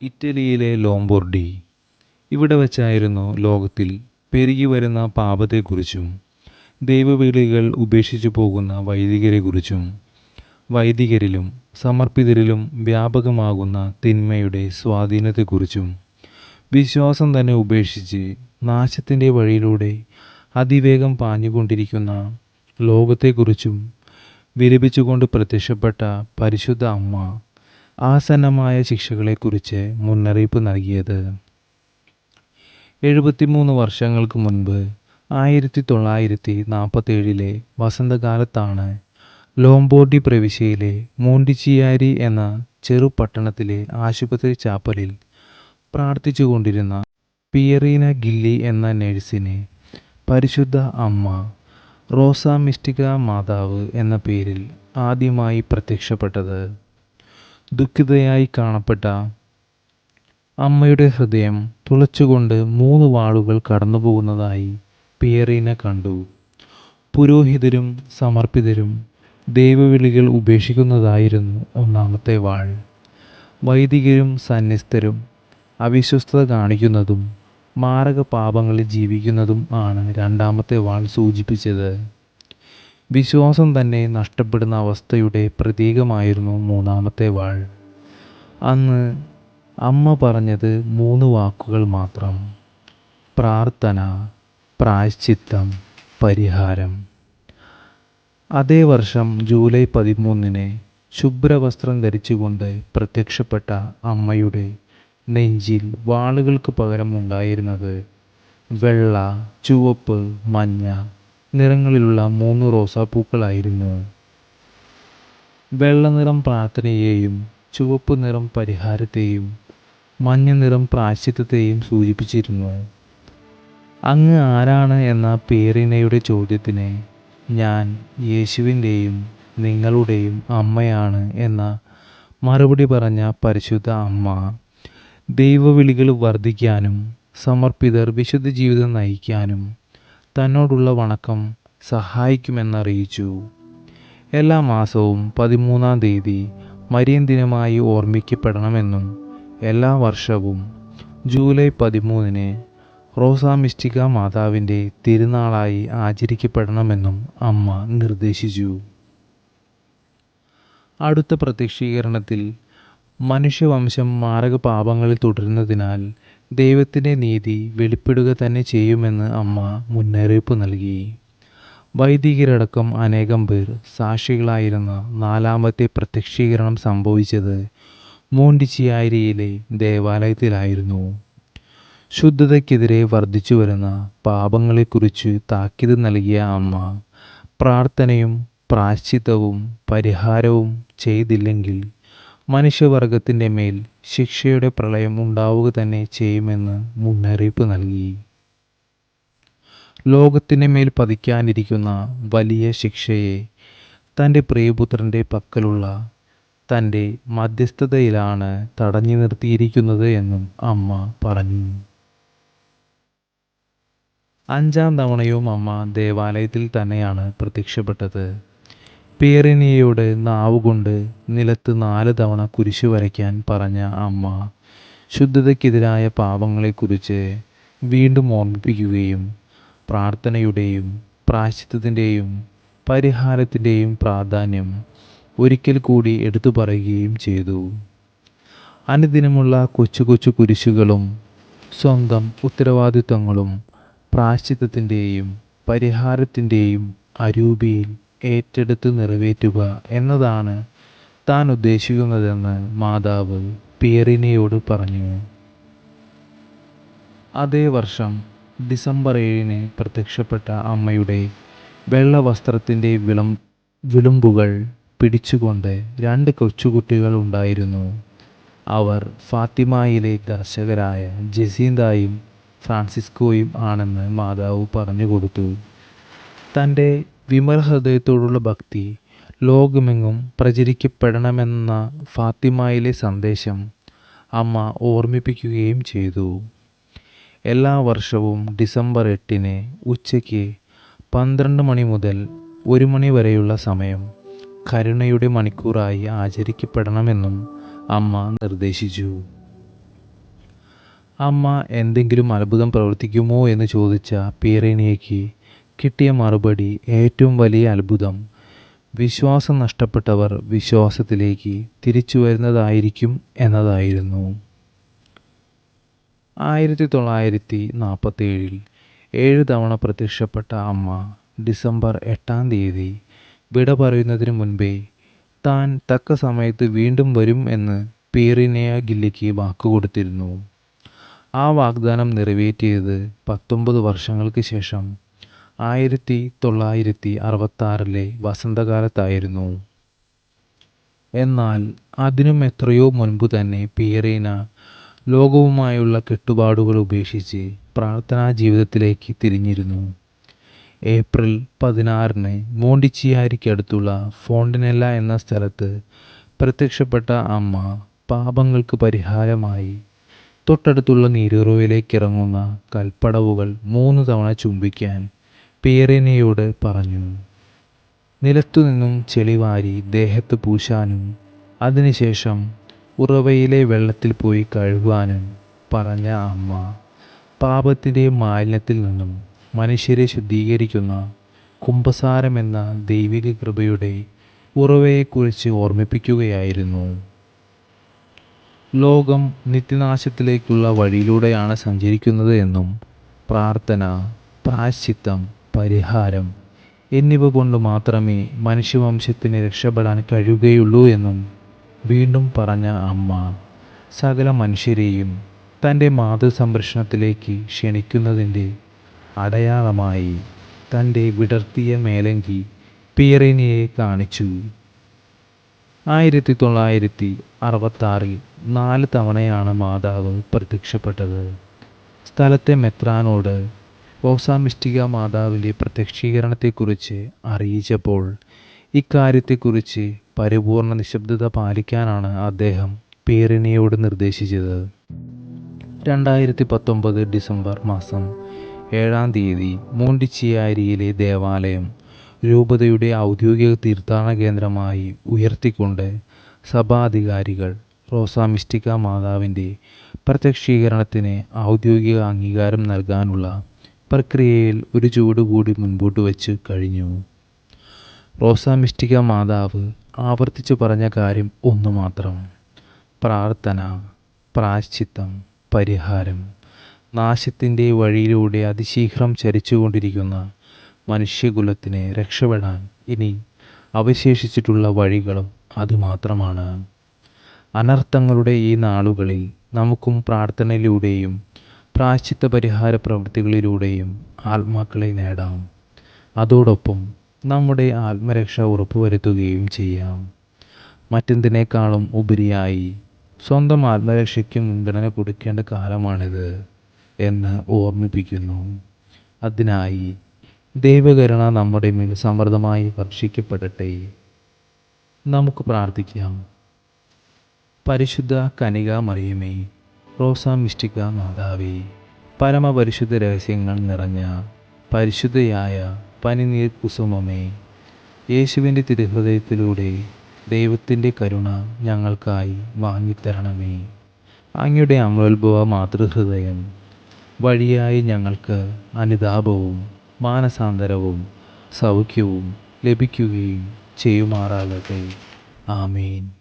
ഇറ്റലിയിലെ ലോംബോർഡി. ഇവിടെ വച്ചായിരുന്നു ലോകത്തിൽ പെരുകിവരുന്ന പാപത്തെക്കുറിച്ചും ദൈവവിളികൾ ഉപേക്ഷിച്ചു പോകുന്ന വൈദികരെക്കുറിച്ചും വൈദികരിലും സമർപ്പിതരിലും വ്യാപകമാകുന്ന തിന്മയുടെ സ്വാധീനത്തെക്കുറിച്ചും വിശ്വാസം തന്നെ ഉപേക്ഷിച്ച് നാശത്തിന്റെ വഴിയിലൂടെ അതിവേഗം പാഞ്ഞുകൊണ്ടിരിക്കുന്ന ലോകത്തെക്കുറിച്ചും വിലപിച്ചുകൊണ്ട് പ്രത്യക്ഷപ്പെട്ട പരിശുദ്ധ അമ്മ ആസന്നമായ ശിക്ഷകളെക്കുറിച്ച് മുന്നറിയിപ്പ് നൽകിയത്. എഴുപത്തിമൂന്ന് വർഷങ്ങൾക്ക് മുൻപ് ആയിരത്തി തൊള്ളായിരത്തി നാൽപ്പത്തേഴിലെ വസന്തകാലത്താണ് ലോംബോർഡി പ്രവിശ്യയിലെ മോണ്ടിച്ചിയാരി എന്ന ചെറുപട്ടണത്തിലെ ആശുപത്രി ചാപ്പലിൽ പ്രാർത്ഥിച്ചുകൊണ്ടിരുന്ന പിയറീന ഗില്ലി എന്ന നഴ്സിനെ പരിശുദ്ധ അമ്മ റോസ മിസ്റ്റിക മാതാവ് എന്ന പേരിൽ ആദ്യമായി പ്രത്യക്ഷപ്പെട്ടത്. ദുഃഖിതയായി കാണപ്പെട്ട അമ്മയുടെ ഹൃദയം തുളച്ചുകൊണ്ട് മൂന്ന് വാളുകൾ കടന്നുപോകുന്നതായി പിയറീന കണ്ടു. പുരോഹിതരും സമർപ്പിതരും ദൈവവിളികൾ ഉപേക്ഷിക്കുന്നതായിരുന്നു ഒന്നാമത്തെ വാൾ. വൈദികരും സന്യസ്തരും അവിശ്വസ്തത കാണിക്കുന്നതും മാരക പാപങ്ങളിൽ ജീവിക്കുന്നതും ആണ് രണ്ടാമത്തെ വാൾ സൂചിപ്പിച്ചത്. വിശ്വാസം തന്നെ നഷ്ടപ്പെടുന്ന അവസ്ഥയുടെ പ്രതീകമായിരുന്നു മൂന്നാമത്തെ വാൾ. അന്ന് അമ്മ പറഞ്ഞത് മൂന്ന് വാക്കുകൾ മാത്രം. പ്രാർത്ഥന പ്രായശ്ചിത്തം പരിഹാരം. അതേ വർഷം ജൂലൈ പതിമൂന്നിന് ശുഭ്രവസ്ത്രം ധരിച്ചുകൊണ്ട് പ്രത്യക്ഷപ്പെട്ട അമ്മയുടെ നെഞ്ചിൽ വാളുകൾക്ക് പകരം ഉണ്ടായിരുന്നത് വെള്ള ചുവപ്പ് മഞ്ഞ നിറങ്ങളിലുള്ള മൂന്ന് റോസാപ്പൂക്കളായിരുന്നു. വെള്ളനിറം പ്രാർത്ഥനയെയും ചുവപ്പ് നിറം പരിഹാരത്തെയും മഞ്ഞ നിറം പ്രാശ്ചിത്വത്തെയും സൂചിപ്പിച്ചിരുന്നു. അങ്ങ് ആരാണ് എന്ന പേരിനയുടെ ചോദ്യത്തിന് ഞാൻ യേശുവിന്റെയും നിങ്ങളുടെയും അമ്മയാണ് എന്ന മറുപടി പറഞ്ഞ പരിശുദ്ധ അമ്മ ദൈവവിളികൾ വർദ്ധിക്കാനും സമർപ്പിതർ വിശുദ്ധ ജീവിതം നയിക്കാനും തന്നോടുള്ള വണക്കം സഹായിക്കുമെന്നറിയിച്ചു. എല്ലാ മാസവും പതിമൂന്നാം തീയതി മരിയൻ ദിനമായി ഓർമ്മിക്കപ്പെടണമെന്നും എല്ലാ വർഷവും ജൂലൈ പതിമൂന്നിന് റോസാ മിസ്റ്റിക മാതാവിന്റെ തിരുനാളായി ആചരിക്കപ്പെടണമെന്നും അമ്മ നിർദ്ദേശിച്ചു. അടുത്ത പ്രത്യക്ഷീകരണത്തിൽ മനുഷ്യവംശം മാരക പാപങ്ങളിൽ തുടരുന്നതിനാൽ ദൈവത്തിന്റെ നീതി വെളിപ്പെടുക തന്നെ ചെയ്യുമെന്ന് അമ്മ മുന്നറിയിപ്പ് നൽകി. വൈദികരടക്കം അനേകം പേർ സാക്ഷികളായിരുന്ന നാലാമത്തെ പ്രത്യക്ഷീകരണം സംഭവിച്ചത് മോണ്ടിച്ചിയാരിയിലെ ദേവാലയത്തിലായിരുന്നു. ശുദ്ധതയ്ക്കെതിരെ വർദ്ധിച്ചു വരുന്ന പാപങ്ങളെക്കുറിച്ച് താക്കീത് നൽകിയ അമ്മ പ്രാർത്ഥനയും പ്രായശ്ചിത്തവും പരിഹാരവും ചെയ്തില്ലെങ്കിൽ മനുഷ്യവർഗത്തിന്റെ മേൽ ശിക്ഷയുടെ പ്രളയം ഉണ്ടാവുക തന്നെ ചെയ്യുമെന്ന് മുന്നറിയിപ്പ് നൽകി. ലോകത്തിന്റെ മേൽ പതിക്കാനിരിക്കുന്ന വലിയ ശിക്ഷയെ തന്റെ പ്രിയപുത്രന്റെ പക്കലുള്ള തന്റെ മധ്യസ്ഥതയിലാണ് തടഞ്ഞു നിർത്തിയിരിക്കുന്നത് എന്നും അമ്മ പറഞ്ഞു. അഞ്ചാം തവണയും അമ്മ ദേവാലയത്തിൽ തന്നെയാണ് പ്രത്യക്ഷപ്പെട്ടത്. പിയറിനിയയോട് നാവുകൊണ്ട് നിലത്ത് നാല് തവണ കുരിശു വരയ്ക്കാൻ പറഞ്ഞ അമ്മ ശുദ്ധതയ്ക്കെതിരായ പാപങ്ങളെക്കുറിച്ച് വീണ്ടും ഓർമ്മിപ്പിക്കുകയും പ്രാർത്ഥനയുടെയും പ്രായശ്ചിത്തത്തിന്റെയും പരിഹാരത്തിന്റെയും പ്രാധാന്യം ഒരിക്കൽ കൂടി എടുത്തു പറയുകയും ചെയ്തു. അനുദിനമുള്ള കൊച്ചു കൊച്ചു കുരിശുകളും സ്വന്തം ഉത്തരവാദിത്വങ്ങളും പ്രായശ്ചിത്തത്തിന്റെയും പരിഹാരത്തിന്റെയും അരൂപിയിൽ ഏറ്റെടുത്ത് നിറവേറ്റുക എന്നതാണ് താൻ ഉദ്ദേശിക്കുന്നതെന്ന് മാതാവ് പിയറിനയോട് പറഞ്ഞു. അതേ വർഷം ഡിസംബർ ഏഴിന് പ്രത്യക്ഷപ്പെട്ട അമ്മയുടെ വെള്ള വസ്ത്രത്തിന്റെ വിളം വിളുമ്പുകൾ പിടിച്ചുകൊണ്ട് രണ്ട് കൊച്ചുകുട്ടികൾ ഉണ്ടായിരുന്നു. അവർ ഫാത്തിമയിലെ ദർശകരായ ജസീന്തായും ഫ്രാൻസിസ്കോയും ആണെന്ന് മാതാവ് പറഞ്ഞു കൊടുത്തു. തന്റെ വിമല ഹൃദയത്തോടുള്ള ഭക്തി ലോകമെങ്ങും പ്രചരിക്കപ്പെടണമെന്ന ഫാത്തിമയിലെ സന്ദേശം അമ്മ ഓർമ്മിപ്പിക്കുകയും ചെയ്തു. എല്ലാ വർഷവും ഡിസംബർ എട്ടിന് ഉച്ചയ്ക്ക് പന്ത്രണ്ട് മണി മുതൽ ഒരു മണി വരെയുള്ള സമയം കരുണയുടെ മണിക്കൂറായി ആചരിക്കപ്പെടണമെന്നും അമ്മ നിർദ്ദേശിച്ചു. അമ്മ എന്തെങ്കിലും അത്ഭുതം പ്രവർത്തിക്കുമോ എന്ന് ചോദിച്ച പീറേനിയയ്ക്ക് കിട്ടിയ മറുപടി ഏറ്റവും വലിയ അത്ഭുതം. വിശ്വാസം നഷ്ടപ്പെട്ടവർ വിശ്വാസത്തിലേക്ക് തിരിച്ചു വരുന്നതായിരിക്കും എന്നതായിരുന്നു. ആയിരത്തി തൊള്ളായിരത്തി നാൽപ്പത്തേഴിൽ ഏഴ് തവണ പ്രത്യക്ഷപ്പെട്ട അമ്മ ഡിസംബർ എട്ടാം തീയതി വിട പറയുന്നതിന് മുൻപേ താൻ തക്ക സമയത്ത് വീണ്ടും വരും എന്ന് പീറിനയ ഗില്ലിക്ക് വാക്കുകൊടുത്തിരുന്നു. ആ വാഗ്ദാനം നിറവേറ്റിയത് പത്തൊമ്പത് വർഷങ്ങൾക്ക് ശേഷം ആയിരത്തി തൊള്ളായിരത്തി അറുപത്താറിലെ വസന്തകാലത്തായിരുന്നു. എന്നാൽ അതിനും എത്രയോ മുൻപ് തന്നെ പിയറീന ലോകവുമായുള്ള കെട്ടുപാടുകൾ ഉപേക്ഷിച്ച് പ്രാർത്ഥനാ ജീവിതത്തിലേക്ക് തിരിഞ്ഞിരുന്നു. ഏപ്രിൽ പതിനാറിന് മോണ്ടിച്ചിയാരിക്കടുത്തുള്ള ഫോണ്ടിനെല്ല എന്ന സ്ഥലത്ത് പ്രത്യക്ഷപ്പെട്ട അമ്മ പാപങ്ങൾക്ക് പരിഹാരമായി തൊട്ടടുത്തുള്ള നീരുറവിലേക്ക് ഇറങ്ങുന്ന കൽപ്പടവുകൾ മൂന്ന് തവണ ചുംബിക്കാൻ പിയറീനയോട് പറഞ്ഞു നിലത്തുനിന്നും ചെളിവാരി ദേഹത്ത് പൂശാനും അതിനുശേഷം ഉറവയിലെ വെള്ളത്തിൽ പോയി കഴുകാനും പറഞ്ഞ അമ്മ പാപത്തിന്റെ മാലിന്യത്തിൽ നിന്നും മനുഷ്യരെ ശുദ്ധീകരിക്കുന്ന കുംഭസാരമെന്ന ദൈവിക കൃപയുടെ ഉറവയെക്കുറിച്ച് ഓർമ്മിപ്പിക്കുകയായിരുന്നു. ലോകം നിത്യനാശത്തിലേക്കുള്ള വഴിയിലൂടെയാണ് സഞ്ചരിക്കുന്നത് എന്നും പ്രാർത്ഥന പ്രായശ്ചിത്തം പരിഹാരം. എന്നിവ കൊണ്ട് മാത്രമേ മനുഷ്യവംശത്തിന് രക്ഷപ്പെടാൻ കഴിയുകയുള്ളൂ എന്നും വീണ്ടും പറഞ്ഞ അമ്മ. സകല മനുഷ്യരെയും തന്റെ മാതൃസംരക്ഷണത്തിലേക്ക് ക്ഷണിക്കുന്നതിന്റെ അടയാളമായി തന്റെ വിടർത്തിയ മേലങ്കി പിയറിനിയെ കാണിച്ചു. ആയിരത്തി തൊള്ളായിരത്തി അറുപത്താറിൽ നാല് തവണയാണ് മാതാവ് പ്രത്യക്ഷപ്പെട്ടത്. സ്ഥലത്തെ മെത്രാനോട് ഓസാമിസ്റ്റിക മാതാവിന്റെ പ്രത്യക്ഷീകരണത്തെക്കുറിച്ച് അറിയിച്ചപ്പോൾ ഇക്കാര്യത്തെക്കുറിച്ച് പരിപൂർണ നിശബ്ദത പാലിക്കാനാണ് അദ്ദേഹം പീറിനിയോട് നിർദ്ദേശിച്ചത്. രണ്ടായിരത്തി പത്തൊമ്പത് ഡിസംബർ മാസം ഏഴാം തീയതി മോണ്ടിച്ചിയാരിയിലെ ദേവാലയം രൂപതയുടെ ഔദ്യോഗിക തീർത്ഥാടന കേന്ദ്രമായി ഉയർത്തിക്കൊണ്ട് സഭാധികാരികൾ റോസാമിസ്റ്റിക്ക മാതാവിന്റെ പ്രത്യക്ഷീകരണത്തിന് ഔദ്യോഗിക അംഗീകാരം നൽകാനുള്ള പ്രക്രിയയിൽ ഒരു ചുവട് കൂടി മുൻപോട്ട് വെച്ച് കഴിഞ്ഞു. റോസാ റോസാമിസ്റ്റിക്ക മാതാവ് ആവർത്തിച്ചു പറഞ്ഞ കാര്യം ഒന്നു മാത്രം. പ്രാർത്ഥന പ്രാശ്ചിത്തം പരിഹാരം നാശത്തിന്റെ വഴിയിലൂടെ അതിശീഘ്രം ചരിച്ചുകൊണ്ടിരിക്കുന്ന മനുഷ്യകുലത്തിനെ രക്ഷപ്പെടാൻ ഇനി അവശേഷിച്ചിട്ടുള്ള വഴികളും അതുമാത്രമാണ് അനർത്ഥങ്ങളുടെ ഈ നാളുകളിൽ നമുക്കും പ്രാർത്ഥനയിലൂടെയും പ്രായശ്ചിത്ത പരിഹാര പ്രവൃത്തികളിലൂടെയും ആത്മാക്കളെ നേടാം. അതോടൊപ്പം നമ്മുടെ ആത്മരക്ഷ ഉറപ്പുവരുത്തുകയും ചെയ്യാം. മറ്റെന്തിനേക്കാളും ഉപരിയായി സ്വന്തം ആത്മരക്ഷയ്ക്ക് മുൻഗണന കൊടുക്കേണ്ട കാലമാണിത് എന്ന് ഓർമ്മിപ്പിക്കുന്നു. അതിനായി ദൈവകരുണ നമ്മുടെ മേൽ സമൃദ്ധമായി വർഷിക്കപ്പെടട്ടെ. നമുക്ക് പ്രാർത്ഥിക്കാം. പരിശുദ്ധ കനിക മറിയമേ റോസ മിസ്റ്റിക്ക മാതാവേ പരമപരിശുദ്ധ രഹസ്യങ്ങൾ നിറഞ്ഞ പരിശുദ്ധയായ പനിനീർ കുസുമമേ യേശുവിന്റെ തിരുഹൃദയത്തിലൂടെ ദൈവത്തിന്റെ കരുണ ഞങ്ങൾക്കായി വാങ്ങിത്തരണമേ. അങ്ങയുടെ അമലോത്ഭവ മാതൃഹൃദയം വഴിയായി ഞങ്ങൾക്ക് അനുതാപവും മാനസാന്തരവും സൗഖ്യവും ലഭിക്കുകയും ചെയ്യുമാറാകട്ടെ. ആമീൻ.